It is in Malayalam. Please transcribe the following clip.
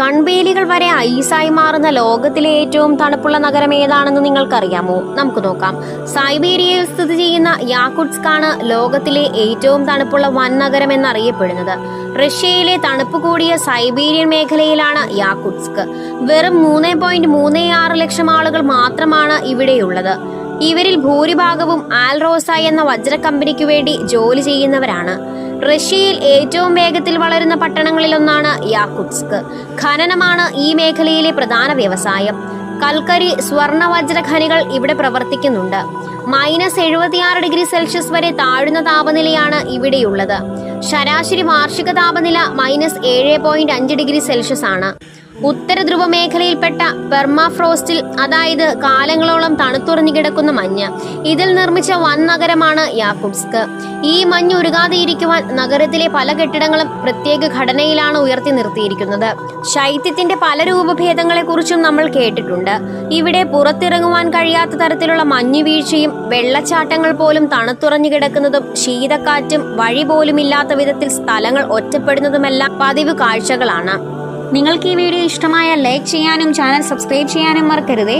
കൺവേലികൾ വരെ ഐസായി മാറുന്ന ലോകത്തിലെ ഏറ്റവും തണുപ്പുള്ള നഗരം ഏതാണെന്ന് നിങ്ങൾക്കറിയാമോ? നമുക്ക് നോക്കാം. സൈബീരിയയിൽ സ്ഥിതി ചെയ്യുന്ന യാക്കുട്സ്കാണ് ലോകത്തിലെ ഏറ്റവും തണുപ്പുള്ള വൻ നഗരം എന്നറിയപ്പെടുന്നത്. റഷ്യയിലെ തണുപ്പ് കൂടിയ സൈബീരിയൻ മേഖലയിലാണ് യാക്കുട്സ്ക്. വെറും മൂന്ന് പോയിന്റ് മൂന്ന് ആറ് ലക്ഷം ആളുകൾ മാത്രമാണ് ഇവിടെയുള്ളത്. ഇവരിൽ ഭൂരിഭാഗവും ആൽറോസ എന്ന വജ്ര കമ്പനിക്ക് വേണ്ടി ജോലി ചെയ്യുന്നവരാണ്. റഷ്യയിൽ ഏറ്റവും വേഗത്തിൽ വളരുന്ന പട്ടണങ്ങളിലൊന്നാണ് യാക്കുട്സ്ക്. ഖനനമാണ് ഈ മേഖലയിലെ പ്രധാന വ്യവസായം. കൽക്കരി സ്വർണ വജ്ര ഖനികൾ ഇവിടെ പ്രവർത്തിക്കുന്നുണ്ട്. മൈനസ് എഴുപത്തിയാറ് ഡിഗ്രി സെൽഷ്യസ് വരെ താഴ്ന്ന താപനിലയാണ് ഇവിടെയുള്ളത്. ശരാശരി വാർഷിക താപനില മൈനസ് ഏഴ് പോയിന്റ് അഞ്ച് ഡിഗ്രി സെൽഷ്യസ് ആണ് ഉത്തര ധ്രുവ മേഖലയിൽപ്പെട്ട പെർമാഫ്രോസ്റ്റിൽ അതായത് കാലങ്ങളോളം തണുത്തുറഞ്ഞു കിടക്കുന്ന മഞ്ഞ് ഇതിൽ നിർമ്മിച്ച വൻ നഗരമാണ് യാക്കുബ്സ്ക്. ഈ മഞ്ഞ് ഉരുകാതെ ഇരിക്കുവാൻ നഗരത്തിലെ പല കെട്ടിടങ്ങളും പ്രത്യേക ഘടനയിലാണ് ഉയർത്തി നിർത്തിയിരിക്കുന്നത്. ശൈത്യത്തിന്റെ പല രൂപഭേദങ്ങളെ കുറിച്ചും നമ്മൾ കേട്ടിട്ടുണ്ട്. ഇവിടെ പുറത്തിറങ്ങുവാൻ കഴിയാത്ത തരത്തിലുള്ള മഞ്ഞുവീഴ്ചയും വെള്ളച്ചാട്ടങ്ങൾ പോലും തണുത്തുറഞ്ഞു കിടക്കുന്നതും ശീതക്കാറ്റും വഴി പോലും ഇല്ലാത്ത വിധത്തിൽ സ്ഥലങ്ങൾ ഒറ്റപ്പെടുന്നതുമെല്ലാം പതിവ് കാഴ്ചകളാണ്. നിങ്ങൾക്ക് ഈ വീഡിയോ ഇഷ്ടമായ ലൈക്ക് ചെയ്യാനും ചാനൽ സബ്സ്ക്രൈബ് ചെയ്യാനും മറക്കരുതേ.